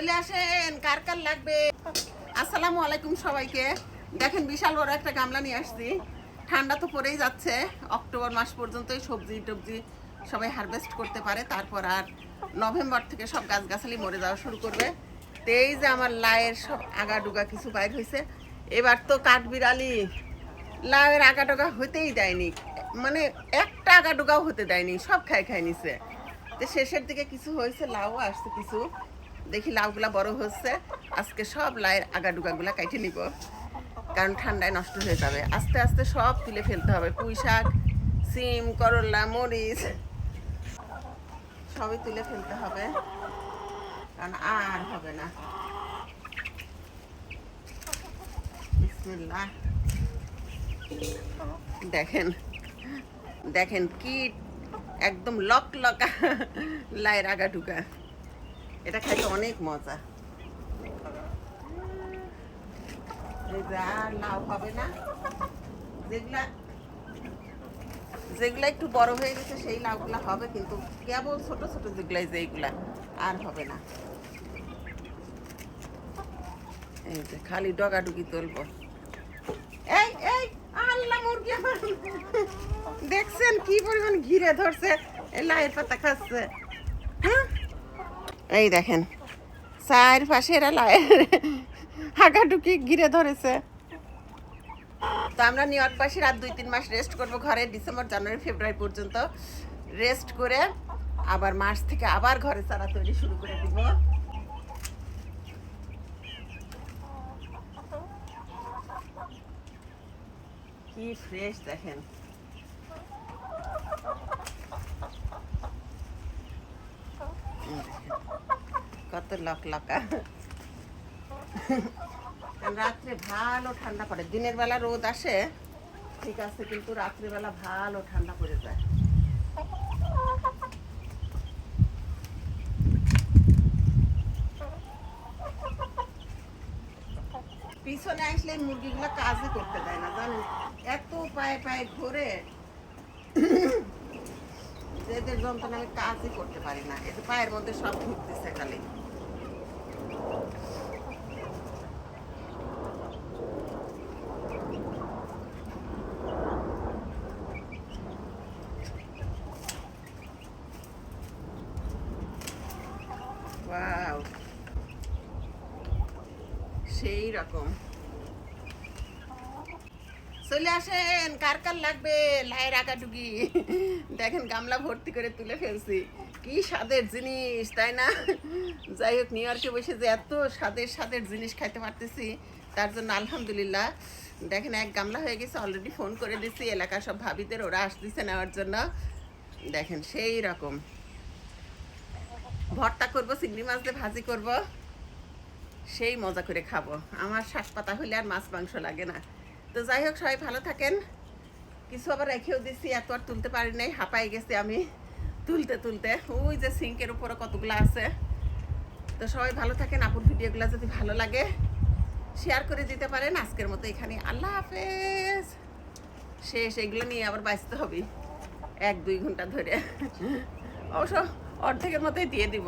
চলে আসেন, কার কার লাগবে? আসসালামু আলাইকুম সবাইকে। দেখেন বিশাল বড় একটা গামলা নিয়ে আসছি। ঠান্ডা তো পড়েই যাচ্ছে। অক্টোবর মাস পর্যন্তই সবজি টবজি সবাই হারভেস্ট করতে পারে। তারপর আর নভেম্বর থেকে সব গাছগাছালি মরে যাওয়া শুরু করবে। তো এই যে আমার লায়ের সব আগা ডুগা কিছু বাইর হয়েছে এবার তো কাঠবিড়ালি। লাউয়ের আগা ডোগা হতেই দেয়নি। মানে একটা আগা ডোগাও হতে দেয়নি, সব খাই খাই নিছে। তো শেষের দিকে কিছু হয়েছে লাউ আসছে কিছু। দেখি লাউগুলা বড় হচ্ছে। আজকে সব লাইয়ের আগা ডুগাগুলা কাইটে নিব। কারণ ঠান্ডায় নষ্ট হয়ে যাবে। আস্তে আস্তে সব তুলে ফেলতে হবে। পুঁই শাক, সিম, করলা, মরিচ, সবই তুলে ফেলতে হবে। কারণ আর হবে না। দেখেন দেখেন কি একদম লক লকা লাইয়ের আগা ঢুকা এটা খাইতে অনেক মজা। আর লাউ হবে না। যেগুলা যেগুলা একটু বড় হয়ে গেছে, সেই লাউগুলা হবে, কিন্তু কেবল ছোট ছোট যেগুলাই যেগুলা আর হবে না। এই যে খালি ডগাডুগি তুলবো। এই এই, আল্লাহ, মুরগি আমার। দেখছেন কি পরিমাণ ঘিরে ধরছে, এই লাইয়ের পাতা খাচ্ছে। হ্যাঁ? এই দেখেন চার পাশে এরা হাঁকাটুকি ঘিরে ধরেছে। তো আমরা নিউ ইয়র্কবাসী রাত দুই তিন মাস রেস্ট করব ঘরে ডিসেম্বর জানুয়ারি ফেব্রুয়ারি পর্যন্ত। রেস্ট করে আবার মার্চ থেকে আবার ঘরে চারা তৈরি শুরু করে দিব। কি ফ্রেশ দেখেন। দেখেন, কত লক লকা রাত্রে ভালো ঠান্ডা পড়ে। দিনের বেলা রোদ আসে, ঠিক আছে, কিন্তু রাত্রিবেলা ভালো ঠান্ডা পড়ে যায়। পিছনে আসলে মুরগিগুলো কাজই করতে দেয় না, জানেন? এত পায়ে পায়ে ঘোরে। যে এদের যন্ত্রণা আমি কাজই করতে পারি না। এদের পায়ের মধ্যে সব ঢুকতেছে খালি। সেই রকম। চলে আসেন, কার কার লাগবে? লায়ের আঁকাটুকি দেখেন, গামলা ভর্তি করে তুলে ফেলছি। কি স্বাদের জিনিস, তাই না? যাই হোক, নিউ ইয়র্কে বসে যে এত স্বাদের স্বাদের জিনিস খাইতে পারতেছি, তার জন্য আলহামদুলিল্লাহ। দেখেন, এক গামলা হয়ে গেছে অলরেডি ফোন করে দিছি, এলাকার সব ভাবিদের, ওরা আসতেছে নেওয়ার জন্য। দেখেন, সেই রকম। ভর্তা করব, চিংড়ি মাছ দিয়ে ভাজি করব, সেই মজা করে খাব। আমার শাক পাতা হইলে আর মাছ মাংস লাগে না। তো যাই হোক, সবাই ভালো থাকেন। কিছু আবার রেখেও দিছি, এত আর তুলতে পারি নাই, হাঁপাই গেছি আমি তুলতে তুলতে। ওই যে সিঙ্কের উপরে কতগুলো আছে। তো সবাই ভালো থাকেন, আপুর ভিডিওগুলো যদি ভালো লাগে শেয়ার করে দিতে পারেন। আজকের মতো এখানে, আল্লাহ হাফেজ। শেষ, এগুলো নিয়ে আবার বাঁচতে হবে। এক দুই ঘণ্টা ধরে। অবশ্য অর্ধেকের মতোই দিয়ে দিব।